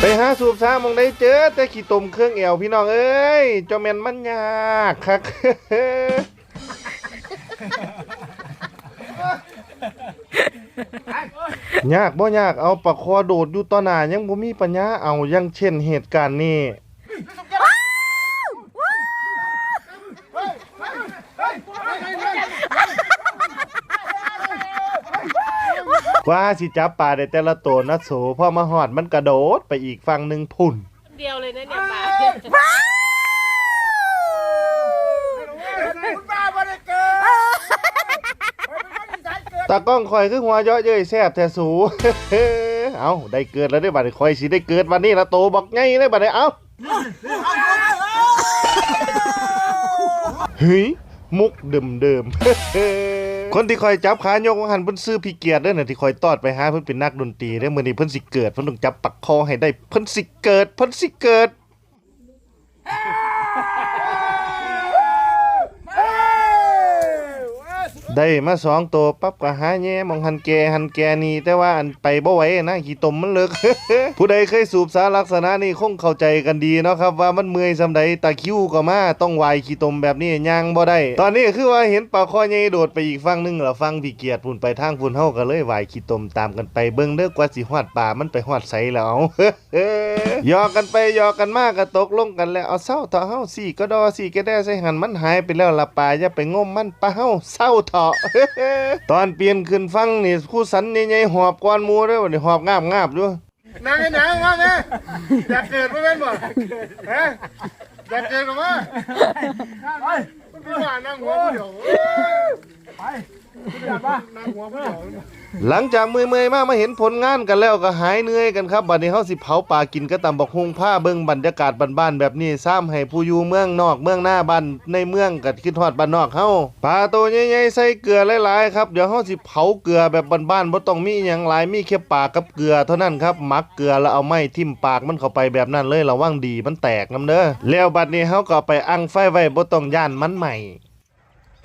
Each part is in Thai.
ไปหาสูบซ่ามองได้เจอ แต่ขี่ตมเครื่องแอวพี่น้องเอ้ยเจ้าแมนมันยากครับยากบ่ยากเอาปากคอโดดอยู่ต่อหน้ายังบ่มีปัญญาเอาอยังเช่นเหตุการณ์นี้ ก ว่าสิจับปลาได้แต่ละตัวนะโสพอมาหอดมันกระโดดไปอีกฝั่งหนึ่งพุ่น เดียวเลยนะเนี่ยปลาคุณป้าบ่ได้เกิดเป็นคนอีสานเกิดตากล้องคอยคือหัวเยาะเย้ยแซ่บแท้สู เอาได้เกิดแล้วได้อบัดนี้คอยสิได้เกิดวันนี้ละโตบอกไงได้อบัดนี้เอาเฮ้ยมุกเดิมเดิมๆ คนที่คอยจับขายกว่าหันเพิ่นซื้อพี่เกียรติเด้อน่ะที่คอยตอดไปหาเพิ่นเป็นนักดนตรีเด้อมื้อนี้เพิ่นสิเกิดเพิ่นต้องจับปักคอให้ได้เพิ่นสิเกิดเพิ่นสิเกิด ได้มาสองตัวปั๊บก็หาแย่มองหันแกหันแกนี่แต่ว่าอันไปบ่ไหวนะขี้ตมมันเลิก ผู้ใดเคยสูบสารลักษณะนี้คงเข้าใจกันดีเนาะครับว่ามันเมื่อยซำใดตะคริวก็มาต้องวายขี้ตมแบบนี้ย่างบ่ได้ ตอนนี้คือว่าเห็นปลาคอใหญ่โดดไปอีกฝั่งหนึงแล้วฟังพี่เกียรติพุ่นไปทางพุ่นเฮาก็เลยวายขี้ตมตามกันไปเบิ่งเด้อกว่าสิฮอดป่ามันไปฮอดไสแล้วเอาหยอกกันไปหยอกกันมากก็ตกลงกันแล้วเอาเศร้าเถอเฮาสี่ก็ดอสี่ก็ได้ใส่หันมันหายไปแล้วละป่าอย่าไปงมมันปลาเฮาเศร้าเถอตอนเปลี่ยนขึ้นฟังนี่คู่สันใหญ่ๆหอบก้อนหมูเด้อบัดนี้หอบงาบงาบๆอยู่นางไอ้หนังว่าไงอยากเกิดบ่แม่นบ่ฮะอยากเกิดก็มาไปคุณพี่ว่านั่งหัวผู้เดียวไป คุณอยากป่ะนั่งหัวผู้เดียวหลังจากเมื่อยๆมากมาเห็นผลงานกันแล้วก็หายเหนื่อยกันครับบัดนี้เฮาสิเผาป่ากินก็ตามบักฮงผ้าเบิ่งบรรยากาศบ้านๆแบบนี้ซ้ำให้ผู้อยู่เมืองนอกเมืองหน้าบ้านในเมืองก็คิดฮอดบ้านนอกเฮาปลาตัวใหญ่ๆใส่เกลือหลายๆครับเดี๋ยวเฮาสิเผาเกลือแบบบ้านๆบ่ต้องมีหยังหลายมีแค่ปากกับเกลือเท่านั้นครับหมักเกลือแล้วเอาไม้ทิ่มปากมันเข้าไปแบบนั้นเลยระวังดีมันแตกนํเด้อแล้วบัดนี้เฮาก็ไปอังไฟไว้บ่ต้องย่านมันใหม่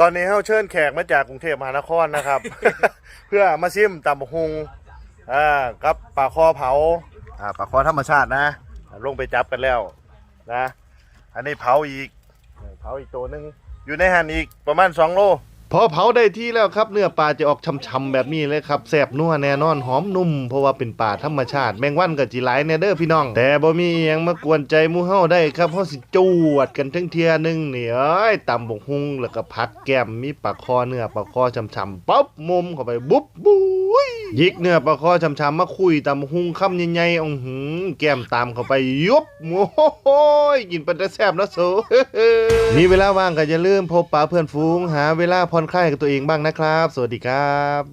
ตอนนี้เฮาเชิญแขกมาจากกรุงเทพมหานครนะครับ เพื่อมาซิมตำบักฮุงอ่ากับปลาคอเผาอ่าปลาคอธรรมชาตินะอ่าลงไปจับกันแล้วนะ อันนี้เผาอีกเผาอีกตัวหนึงอยู่ในหันอีกประมาณ2โล พอเผาได้ที่แล้วครับ เนื้อปลาจะออกช่ำๆแบบนี้เลยครับแซ่บนัวแน่นอนหอมนุ่ม เพราะว่าเป็นปลาธรรมชาติ แมงวันกับจิหลายแนเด้อพี่น้อง แต่บ่มีอิหยังมากวนใจมู่เฮาได้ครับเฮาสิจวดกันทั้งเทียนึงนี่เอ้ยตำบกฮุงแล้วก็ผักแก้มมีปลาคอเนื้อปลาคอช่ำๆปั๊บมุมเข้าไปบุ๊บบุ๊ ยิกเนื้อปลาคอช้ำๆมาคุยตำหุงคำใหญ่ๆอื้อหืมแก้มตามเข้าไปยุบโอ้โหยกินเป็นแต่แซ่บนะโซมีเวลาว่างก็อย่าลืมพบปะเพื่อนฝูง หาเวลาผ่อนคลายกับตัวเองบ้างนะครับ สวัสดีครับ